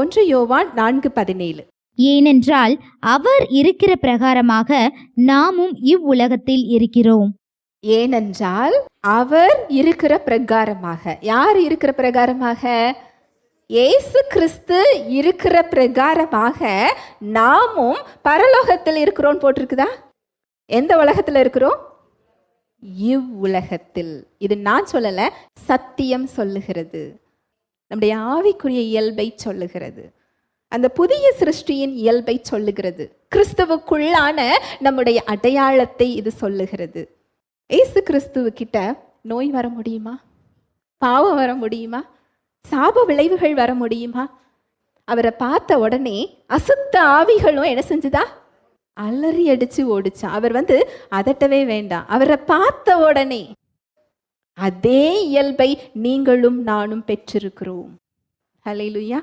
ஒன்று யோவான் நான்கு பதினேழு. ஏனென்றால் அவர் இருக்கிற பிரகாரமாக நாமும் இவ்வுலகத்தில் இருக்கிறோம். ஏனென்றால் அவர் இருக்கிற பிரகாரமாக. யார் இருக்கிற பிரகாரமாக? இயேசு கிறிஸ்து இருக்கிற பிரகாரமாக நாமும் பரலோகத்தில் இருக்கிறோம் போட்டிருக்குதா? எந்த உலகத்தில் இருக்கிறோம்? இவ்வுலகத்தில். இது நான் சொல்லல சத்தியம் சொல்லுகிறது. நம்முடைய ஆவிக்குரிய இயல்பை சொல்லுகிறது. அந்த புதிய சிருஷ்டியின் இயல்பை சொல்லுகிறது. கிறிஸ்துவுக்குள்ளான நம்முடைய அடையாளத்தை இது சொல்லுகிறது. ஏசு கிறிஸ்துவ கிட்ட நோய் வர முடியுமா? பாவம் வர முடியுமா? சாப விளைவுகள் வர முடியுமா? அவரை பார்த்த உடனே அசுத்த ஆவிகளும் என்ன செஞ்சுதா? அலறி அடிச்சு ஓடிச்சான் அவர் வந்து அதட்டவே வேண்டாம். அவரை பார்த்த உடனே அதே இயல்பை நீங்களும் நானும் பெற்றிருக்கிறோம். ஹalleluya